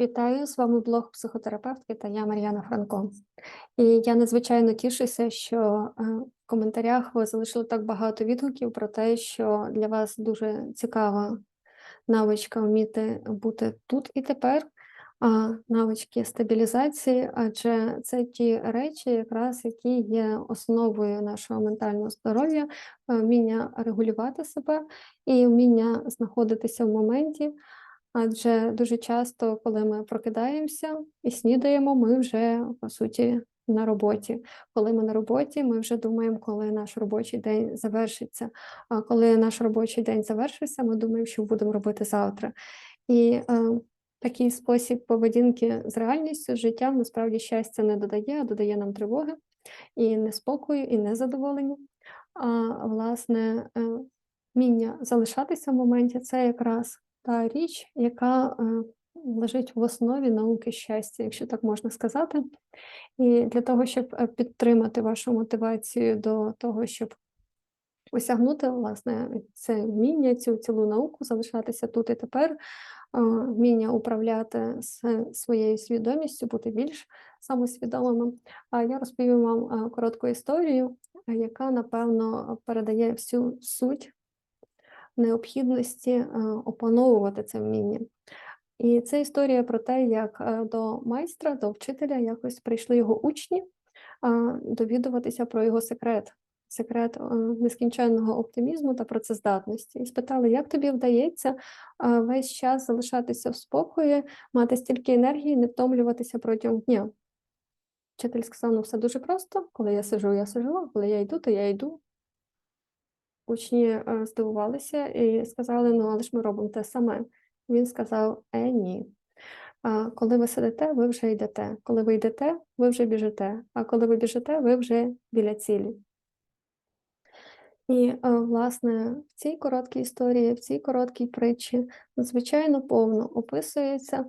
Вітаю, з вами блог психотерапевтки та я Мар'яна Франко. І я надзвичайно тішуся, що е, в коментарях ви залишили так багато відгуків про те, що для вас дуже цікава навичка вміти бути тут і тепер, а навички стабілізації, адже це ті речі, якраз які є основою нашого ментального здоров'я, е, вміння регулювати себе і вміння знаходитися в моменті. Адже дуже часто, коли ми прокидаємося і снідаємо, ми вже по суті на роботі. Коли ми на роботі, ми вже думаємо, коли наш робочий день завершиться. А коли наш робочий день завершиться, ми думаємо, що будемо робити завтра. І е, такий спосіб поведінки з реальністю, з життям насправді щастя не додає, а додає нам тривоги і неспокою, і незадоволення. А власне, е, вміння залишатися в моменті це якраз та річ, яка лежить в основі науки щастя, якщо так можна сказати. І для того, щоб е, підтримати вашу мотивацію до того, щоб осягнути власне це вміння, цю цілу науку, залишатися тут і тепер, вміння управляти своєю свідомістю, бути більш самосвідомими. А я розповім вам коротку історію, яка напевно передає всю суть необхідності е, опановувати це вміння. І це історія про те, як е, до майстра, до вчителя якось прийшли його учні довідуватися про його секрет, секрет е, нескінченного оптимізму та працездатності. І спитали, як тобі вдається весь час залишатися в спокої, мати стільки енергії, не втомлюватися протягом дня. Вчитель сказав, ну все дуже просто, коли я сижу, я сижу, а коли я йду, то я йду. Учні е, здивувалися і сказали: ну, але ж ми робимо те саме. Він сказав: Е, ні. Коли ви сидите, ви вже йдете. Коли ви йдете, ви вже біжите. А коли ви біжите, ви вже біля цілі. І, е, власне, в цій короткій історії, в цій короткій притчі надзвичайно повно описується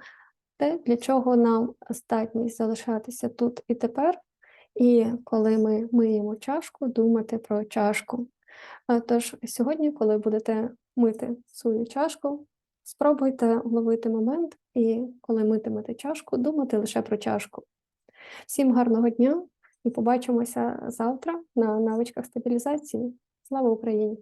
те, для чого нам здатність залишатися тут і тепер, і коли ми миємо чашку, думати про чашку. Тож сьогодні, коли будете мити свою чашку, спробуйте вловити момент і коли митимете чашку, думати лише про чашку. Всім гарного дня і побачимося завтра на навичках стабілізації. Слава Україні!